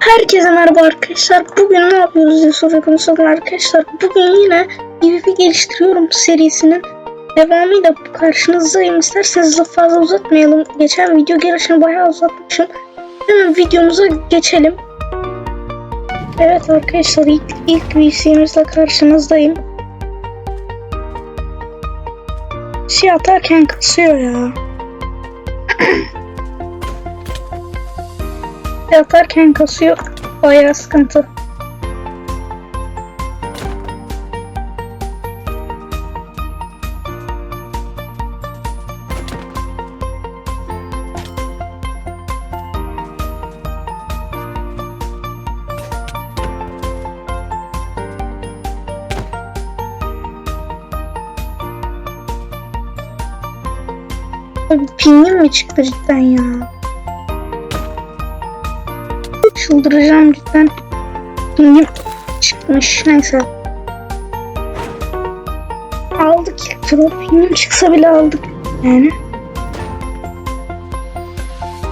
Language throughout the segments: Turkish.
Herkese merhaba arkadaşlar. Bugün ne yapıyoruz diye soruyorsunuz arkadaşlar. Bugün yine PvP geliştiriyorum serisinin devamıyla karşınızdayım. İsterseniz lafı fazla uzatmayalım. Geçen video gelişini bayağı uzatmışım. Hemen videomuza geçelim. Evet arkadaşlar ilk, ilk VC'mizle karşınızdayım. Şey atarken kasıyor ya. Yatarken kasıyor. Bayağı sıkıntı. Abi pingim mi çıktı cidden ya? Çıldıracağım cidden. Pingim çıkmış. Neyse. Aldık ilk turu. Pingim çıksa bile aldık. Yani.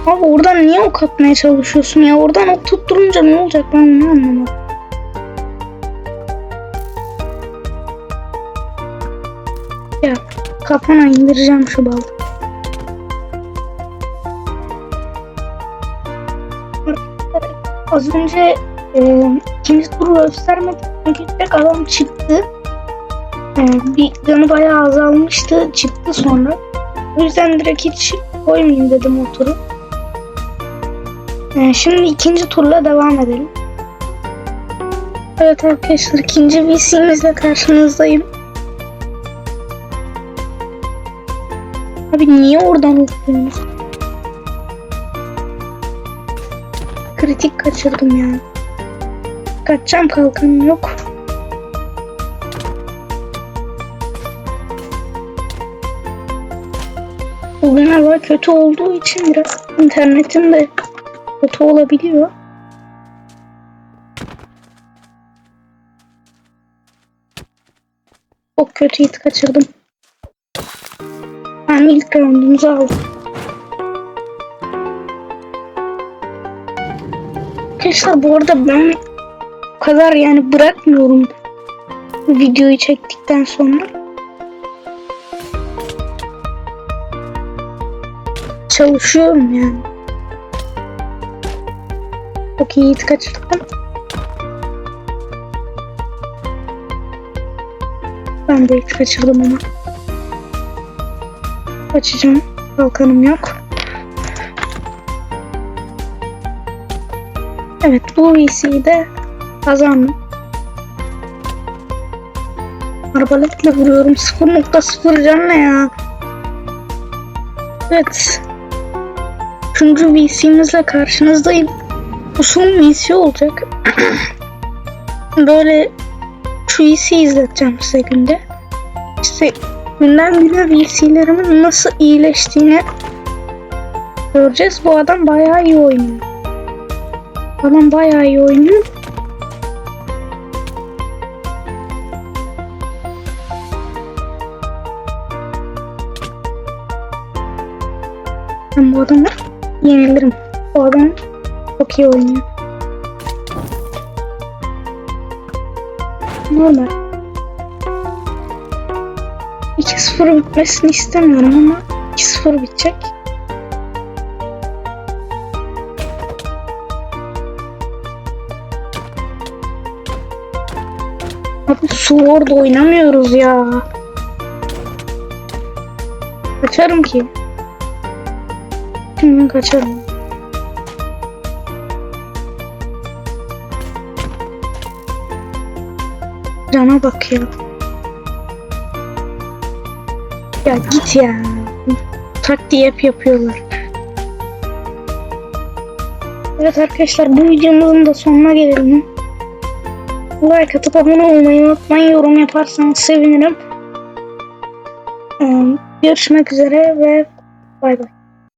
Abi oradan niye ok atmaya çalışıyorsun ya? Oradan ok tutturunca ne olacak ben onu anlamadım. Ya kafana indireceğim şu balı. Az önce e, ikinci turu göstermedim çünkü direkt adam çıktı. E, bir canı bayağı azalmıştı. Çıktı sonra. O yüzden direkt hiç koymayayım dedim o. E, şimdi ikinci turla devam edelim. Evet arkadaşlar ikinci VC'mizle karşınızdayım. Abi niye oradan okuyorsunuz? Kritik kaçırdım ya. Kaçacağım kalkanım yok. Bugün hava kötü olduğu için biraz internetim de kötü olabiliyor. Çok kötü hit kaçırdım. Ben ilk roundumuzu aldım. Arkadaşlar bu arada ben o kadar yani bırakmıyorum videoyu çektikten sonra. Çalışıyorum yani. Çok iyi hit kaçırdım. Ben de hit kaçırdım ama. Kaçacağım. Kalkanım yok. Evet bu VC'yi de kazandım. Arbaletle vuruyorum. 0.0 can ne ya? Evet. Üçüncü VC'mizle karşınızdayım. Bu son VC olacak. Böyle şu VC izleteceğim size günde. İşte günden güne VC'lerimin nasıl iyileştiğini göreceğiz. Bu adam bayağı iyi oynuyor. Adam bayağı iyi oynuyor. Ben bu adamı yenilirim. Bu adam çok iyi oynuyor. Normal. 2-0 bitmesini istemiyorum ama 2-0 bitecek. Abi Sword oynamıyoruz ya. Kaçarım ki. Şimdi kaçarım. Cana bak ya. Ya git ya. Taktiği hep yapıyorlar. Evet arkadaşlar bu videomuzun da sonuna gelelim. Like atıp abone olmayı unutmayın. Yorum yaparsanız sevinirim. Ee, Görüşmek üzere ve bay bay.